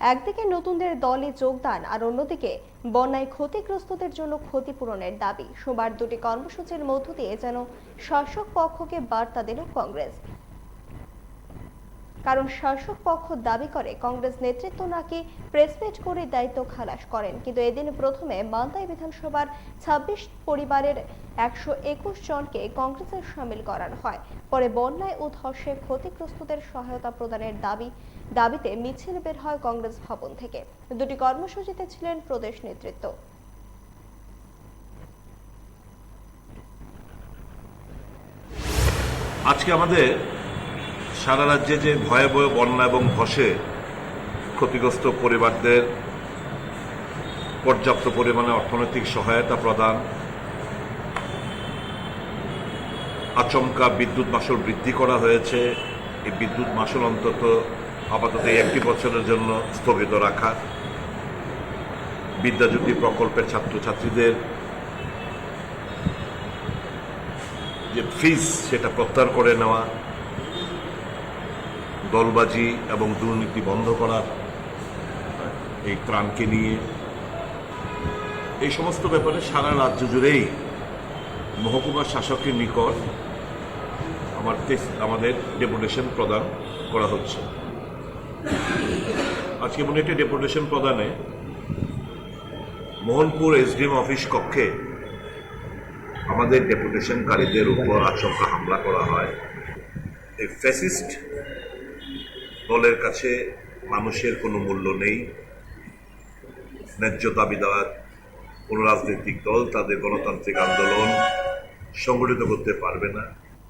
একদিকে নতুনদের দলে যোগদান আর অন্যদিকে বন্যায় ক্ষতিগ্রস্তদের জন্য ক্ষতিপূরণের দাবি। সোমবার দুটি কর্মসূচির মধ্য দিয়ে যেন শাসক পক্ষকে বার্তা দিল কংগ্রেস। কারণ শাসক পক্ষ দাবি করে কংগ্রেস নেতৃত্ব নাকি প্রেসমিট করে দায়িত্ব খালাস করেন। কিন্তু এদিন প্রথমে মালদায় বিধানসভার ছাব্বিশ পরিবারের একশো একুশ জনকে কংগ্রেসের সামিল করানো হয়। পরে বন্যায় ও ধসে ক্ষতিগ্রস্তদের সহায়তা প্রদানের দাবি, দাবিতে মিছিল বের হয় কংগ্রেস ভবন থেকে। দুটি কর্মসূচিতে ছিলেন প্রদেশ নেতৃত্ব। আজকে আমাদের সারা রাজ্যে যে ভয়াবহ বন্যা এবং ধসে ক্ষতিগ্রস্ত পরিবারদের পর্যাপ্ত পরিমাণে অর্থনৈতিক সহায়তা প্রদান, আচমকা বিদ্যুৎ মাসুল বৃদ্ধি করা হয়েছে, এই বিদ্যুৎ মাসুল অন্তত আপাতত একটি বছরের জন্য স্থগিত রাখা। বিদ্যাজ্যোতি প্রকল্পের ছাত্রছাত্রীদের যে ফিস সেটা প্রত্যাহার করে নেওয়া দলবাজি এবং দুর্নীতি বন্ধ করার এই ত্রাণকে নিয়ে এই সমস্ত ব্যাপারে সারা রাজ্য জুড়েই মহকুমা শাসকের নিকট আমার আমাদের ডেপুটেশন প্রদান করা হচ্ছে। আজকে মনে একটি ডেপুটেশন প্রদানে মোহনপুর এসডিএম অফিস কক্ষে আমাদের ডেপুটেশনকারীদের উপর আচমকা হামলা করা হয়। এই ফ্যাসিস্ট দলের কাছে মানুষের কোনো মূল্য নেই। ন্যায্য দাবিদার কোনো রাজনৈতিক দল তাদের গণতান্ত্রিক আন্দোলন সংগঠিত করতে পারবে না।